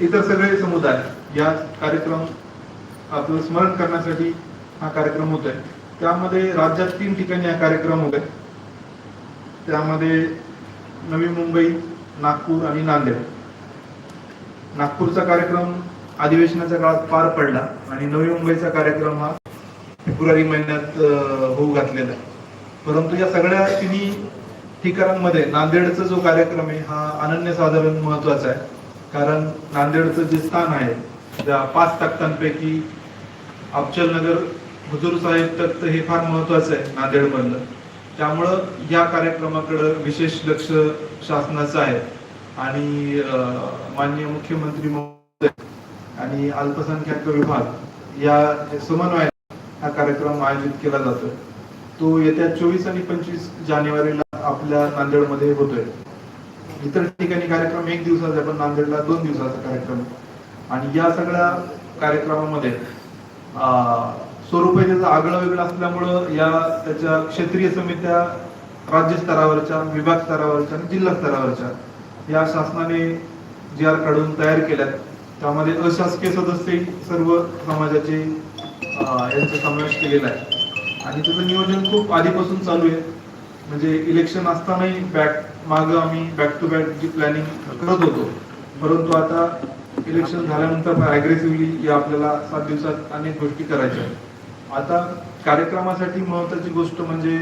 इतर सगळे समुदाय या कार्यक्रम आपलं स्मरण करण्यासाठी हा कार्यक्रम होत आहे त्यामध्ये राज्यात तीन ठिकाणी हा कार्यक्रम होत आहे त्यामध्ये नवी मुंबई नागपूर आणि नांदेड. नागपूरचा कार्यक्रम अधिवेशनाच्या काळात पार पडला आणि नवी मुंबईचा कार्यक्रम हा फेब्रुवारी महिन्यात होऊ घातलेला आहे. परंतु या सगळ्या तिन्ही ठिकाणांमध्ये नांदेडचा जो कार्यक्रम आहे हा अनन्यसाधारण महत्त्वाचा आहे. कारण नांदेडचं जे स्थान आहे त्या पाच तख्तांपैकी अफजलनगर हुजूर साहेब तख्त हे फार महत्वाचं आहे नांदेडमधलं. त्यामुळं या कार्यक्रमाकडं विशेष लक्ष शासनाचं आहे. आणि माननीय मुख्यमंत्री आणि अल्पसंख्याक विभाग या समन्वय हा कार्यक्रम आयोजित केला जातो तो येत्या चोवीस आणि पंचवीस जानेवारीला आपल्या नांदेडमध्ये होतोय. इतर ठिकाणी कार्यक्रम एक दिवसाचा आहे, पण नांदेडला दोन दिवसाचा कार्यक्रम आणि या सगळ्या कार्यक्रमामध्ये स्वरूप त्याचं आगळं वेगळं असल्यामुळं या त्याच्या क्षेत्रीय समित्या राज्य स्तरावरच्या विभाग स्तरावरच्या आणि जिल्हा स्तरावरच्या या शासनाने जी आर काढून तयार केल्यात त्यामध्ये अशासकीय सदस्य सर्व समाजाचे यांचा समावेश केलेला आहे. आणि त्याचं नियोजन खूप आधीपासून चालू आहे. म्हणजे इलेक्शन असतानाही बॅक माग आम्ही बॅक टू बॅक जी प्लॅनिंग करत होतो परंतु आता इलेक्शन झाल्यानंतर अग्रेसिव्हली या आपल्याला सात दिवसात अनेक गोष्टी करायच्या आहेत. आता कार्यक्रमासाठी महत्वाची गोष्ट म्हणजे